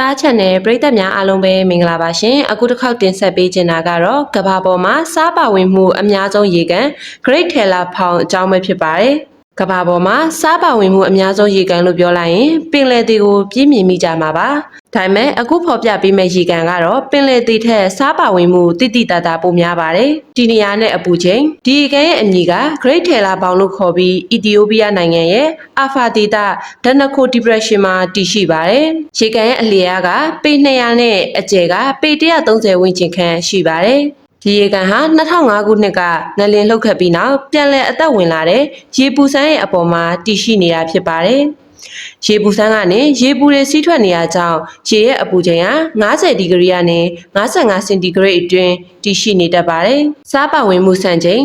Star Channel ပရိသတ်များအားလုံးပဲမင်္ဂလာပါရှင်အခုတစ်ခေါက်တင်ဆက်ပေးချင်တာကတော့ကဘာပေါ်မှာစားပါဝင်မှုအများဆုံးရေကန် Great Tailor ဖောင်အကြောင်းပဲဖြစ်ပါတယ် ကဘာပေါ်မှာစားပါဝင်မှုအများဆုံးရေကန်လို့ပြောလိုက်ရင်ပင်လယ်တီကိုပြည့်မြင်မိကြမှာပါဒါပေမဲ့အခုဖော်ပြပေးမယ့်ရေကန်ကတော့ပင်လယ်တီထက်စားပါဝင်မှုတိတိတတ်တာပိုများပါတယ်ဒီနေရာနဲ့အပူချိန်ဒီရေကန်ရဲ့အမည်က Great Tailor ဖောင်လို့ခေါ်ပြီးအီသီယိုးပီးယားနိုင်ငံရဲ့အာဖာဒေတာဒနခို depression မှာတည်ရှိပါတယ်ရေကန်ရဲ့အလျားကပေ200နဲ့အကျယ်ကပေ130ဝန်းကျင်ခန့်ရှိပါတယ် ဒီရေကန်ဟာ2005ခုနှစ်ကငလင်လှုပ်ခတ်ပြီးနောက်ပြန်လည်အသက်ဝင်လာတဲ့ရေပူစမ်းရဲ့အပေါ်မှာတည်ရှိနေတာဖြစ်ပါတယ်။ရေပူစမ်းကနေရေပူတွေစီးထွက်နေရကြောင်းရေရဲ့အပူချိန်ဟာ90ဒီဂရီကနေ55စင်တီဂရိတ်အတွင်းတည်ရှိနေတတ်ပါတယ်။စားပါဝင်မှုစံချိန်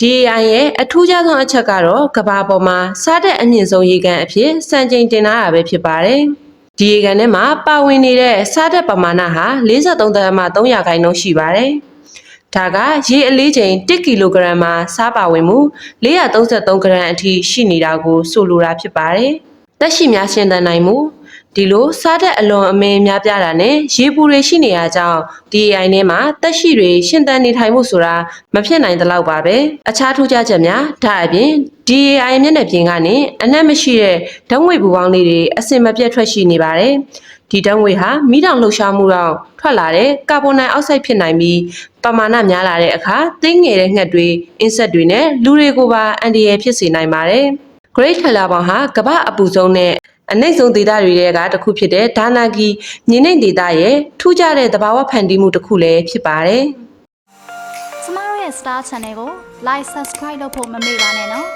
DAI ရဲ့အထူးခြားဆုံးအချက်ကတော့ကဘာပေါ်မှာစားတဲ့အမြင့်ဆုံးရေကန်အဖြစ်စံချိန်တင်လာတာပဲဖြစ်ပါတယ်။ဒီရေကန်ထဲမှာပါဝင်နေတဲ့စားတဲ့ပမာဏဟာ43.300ခိုင်နှုန်းရှိပါတယ်။ ဒါကရေအလေးချိန်1ကီလိုဂရမ်မှာစားပါဝင်မှု433ဂရမ်အထိရှိနေတာကိုဆိုလိုတာဖြစ်ပါတယ်။တက်ရှိများရှင်သန်နိုင်မှုဒီလိုစားတဲ့အလွန်အမင်းများပြားတာနဲ့ရေပူတွေရှိနေရကြောင်း DAI ထဲမှာတက်ရှိတွေရှင်သန်နေထိုင်မှုဆိုတာမဖြစ်နိုင်သလောက်ပါပဲအခြားထူးခြားချက်များဒါအပြင် DAI မျက်နှာပြင်ကနေအနက်မရှိတဲ့ဓာတ်ငွေပူပေါင်းလေးတွေအစင်မပြတ်ထွက်ရှိနေပါတယ်ဒီဓာတ်ငွေဟာမိတောင်လှုပ်ရှားမှုတော့ထွက်လာတဲ့ကာဗွန်ဒိုင်အောက်ဆိုက်ဖြစ်နိုင်ပြီးပမာဏများလာတဲ့အခါသိငယ်တဲ့ငှက်တွေအင်းဆက်တွေနဲ့လူတွေကိုပါအန်ဒီရယ်ဖြစ်စေနိုင်ပါတယ် Great Tailor ပေါင်ဟာကမ္ဘာအပူဆုံးနဲ့အနိမ့်ဆုံးဒေသတွေထဲကတစ်ခုဖြစ်တဲ့ဒါနာဂီမြေနိမ့်ဒေသရဲ့ထူးခြားတဲ့သဘာဝဖန်တီးမှုတစ်ခုလည်းဖြစ်ပါတယ်ကျမတို့ရဲ့ Star Channel ကို Like Subscribe လုပ်ဖို့မမေ့ပါနဲ့နော်